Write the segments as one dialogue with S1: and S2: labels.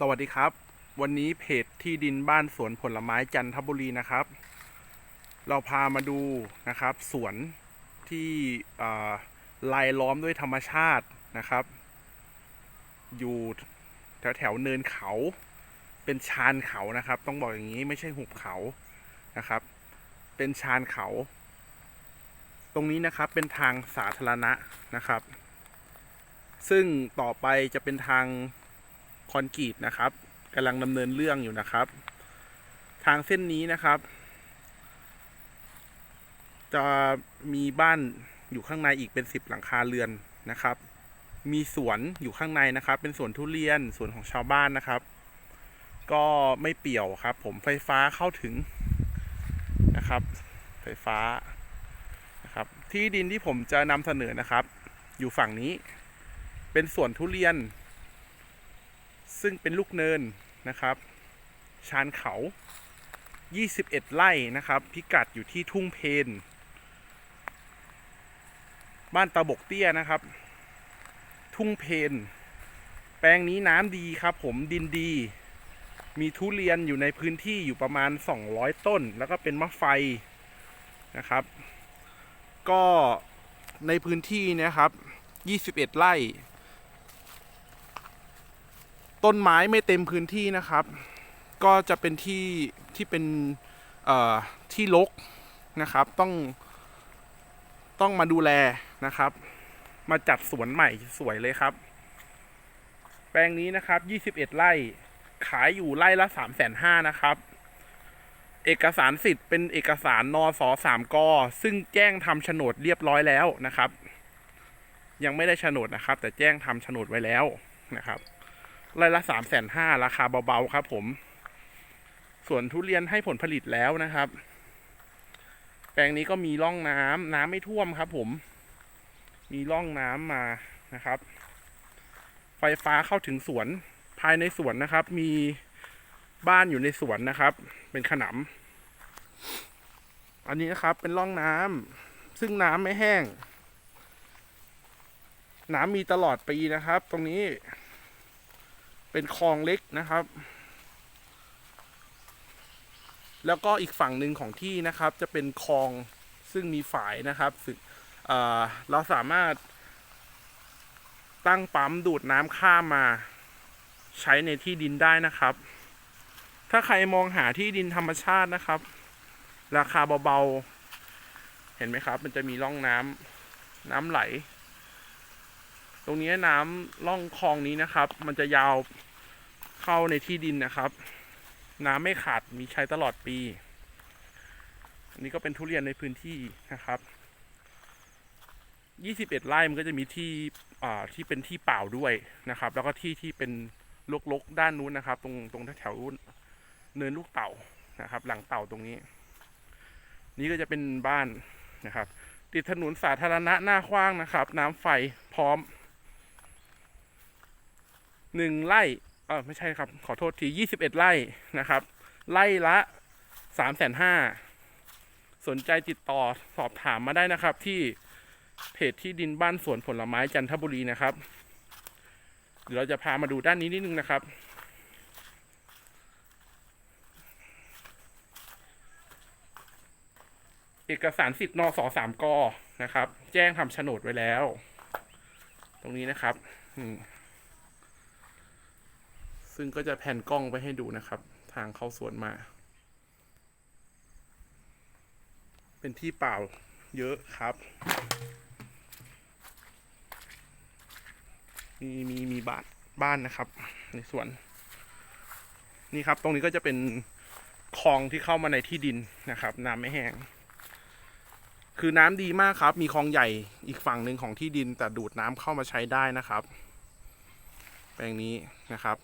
S1: สวัสดีครับ วันนี้เพจที่ดินบ้านสวนผลไม้จันทบุรีนะครับ เราพามาดูนะครับ สวนที่ลายล้อมด้วยธรรมชาตินะครับ อยู่แถวแถวเนินเขาเป็นชานเขานะครับ ต้องบอกอย่างนี้ไม่ใช่หุบเขานะครับ เป็นชานเขา ตรงนี้นะครับเป็นทางสาธารณะนะครับ ซึ่งต่อไปจะเป็นทาง คอนกรีตนะครับกำลังดำเนินเรื่องอยู่นะครับ ทางเส้นนี้นะครับ จะมีบ้านอยู่ข้างในอีกเป็นสิบหลังคาเรือนนะครับ มีสวนอยู่ข้างในนะครับ เป็นสวนทุเรียนสวนของชาวบ้านนะครับ ก็ไม่เปี่ยวครับ ผมไฟฟ้าเข้าถึงนะครับ ไฟฟ้านะครับ ที่ดินที่ผมจะนำเสนอนะครับ อยู่ฝั่งนี้ เป็นสวนทุเรียน ซึ่งเป็นลูกเนินนะครับชานเขา 21 ไร่นะครับ พิกัดอยู่ที่ทุ่งเพน บ้านตาบกเตี้ยนะครับ ทุ่งเพน แปลงนี้น้ำดีครับ ผมดินดี มีทุเรียนอยู่ในพื้นที่อยู่ประมาณ 200 ต้น แล้วก็เป็นมะไฟนะครับ ก็ในพื้นที่นะครับ 21 ไร่ ต้นไม้ไม่เต็มพื้นที่นะครับ ก็จะเป็นที่ที่เป็นที่รกนะครับ ต้องต้องมาดูแลนะครับ มาจัดสวนใหม่สวยเลยครับ แปลงนี้นะครับ 21 ไร่ขายอยู่ไร่ละ 3 5 0 0 0นะครับ เอกสารสิทธิ์เป็นเอกสารนสสามกซึ่งแจ้งทำโฉนดเรียบร้อยแล้วนะครับ ยังไม่ได้โฉนดนะครับ แต่แจ้งทำโฉนดไว้แล้วนะครับ ไร่ละสามแสนห้าราคาเบาๆครับ ผมส่วนทุเรียนให้ผลผลิตแล้วนะครับ แปลงนี้ก็มีร่องน้ำน้ำไม่ท่วมครับ ผม มีร่องน้ำมานะครับ ไฟฟ้าเข้าถึงสวนภายในสวนนะครับ มีบ้านอยู่ในสวนนะครับ เป็นขนำอันนี้นะครับเป็นร่องน้ำซึ่งน้ำไม่แห้ง น้ำมีตลอดปีนะครับ ตรงนี้ เป็นคลองเล็กนะครับ แล้วก็อีกฝั่งหนึ่งของที่นะครับ จะเป็นคลองซึ่งมีฝายนะครับเเราสามารถตั้งปั๊มดูดน้ำข้ามมาใช้ในที่ดินได้นะครับ ถ้าใครมองหาที่ดินธรรมชาตินะครับ ราคาเบาๆ เห็นไหมครับ มันจะมีร่องน้ำน้ำไหล ตรงนี้น้ำร่องคลองนี้นะครับ มันจะยาว เข้าในที่ดินนะครับ น้ำไม่ขาดมีใช้ตลอดปี อันนี้ก็เป็นทุเรียนในพื้นที่นะครับ21ไร่มันก็จะมีที่อ่าที่เป็นที่เปล่าด้วยนะครับ แล้วก็ที่ที่เป็นลกๆด้านนู้นนะครับ ตรงตรงแถวๆเนินลูกเต่านะครับ หลังเต่าตรงนี้ นี่ก็จะเป็นบ้านนะครับ ติดถนนสาธารณะหน้ากว้างนะครับ น้ำไฟพร้อมหนึ่งไร่ เออไม่ใช่ครับ ขอโทษทียี่สิบเอ็ดไร่นะครับ ไร่ละสามแสนห้าสนใจติดต่อสอบถามมาได้นะครับ ที่เพจที่ดินบ้านสวนผลไม้จันทบุรีนะครับ เดี๋ยวเราจะพามาดูด้านนี้นิดนึงนะครับ เอกสารสิทธิ์นสสามกนะครับ แจ้งทำโฉนดไว้แล้ว ตรงนี้นะครับ อืม ซึ่งก็จะแผ่นกล้องไปให้ดูนะครับ ทางเข้าสวนมา เป็นที่เปล่าเยอะครับ มีมีมีบ้านบ้านนะครับ ในสวน นี่ครับตรงนี้ก็จะเป็นคลองที่เข้ามาในที่ดินนะครับ น้ำไม่แห้งคือน้ำดีมากครับ มีคลองใหญ่อีกฝั่งหนึ่งของที่ดินแต่ดูดน้ำเข้ามาใช้ได้นะครับ แปลงนี้นะครับ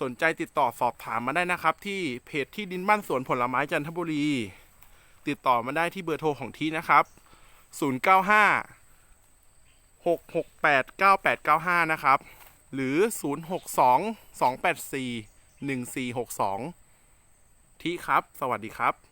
S1: สนใจติดต่อสอบถามมาได้นะครับ ที่เพจที่ดินบ้านสวนผลไม้จันทบุรี ติดต่อมาได้ที่เบอร์โทรของที่นะครับ 095 668 9895 นะครับ หรือ 062 284 1462 ที่ครับ สวัสดีครับ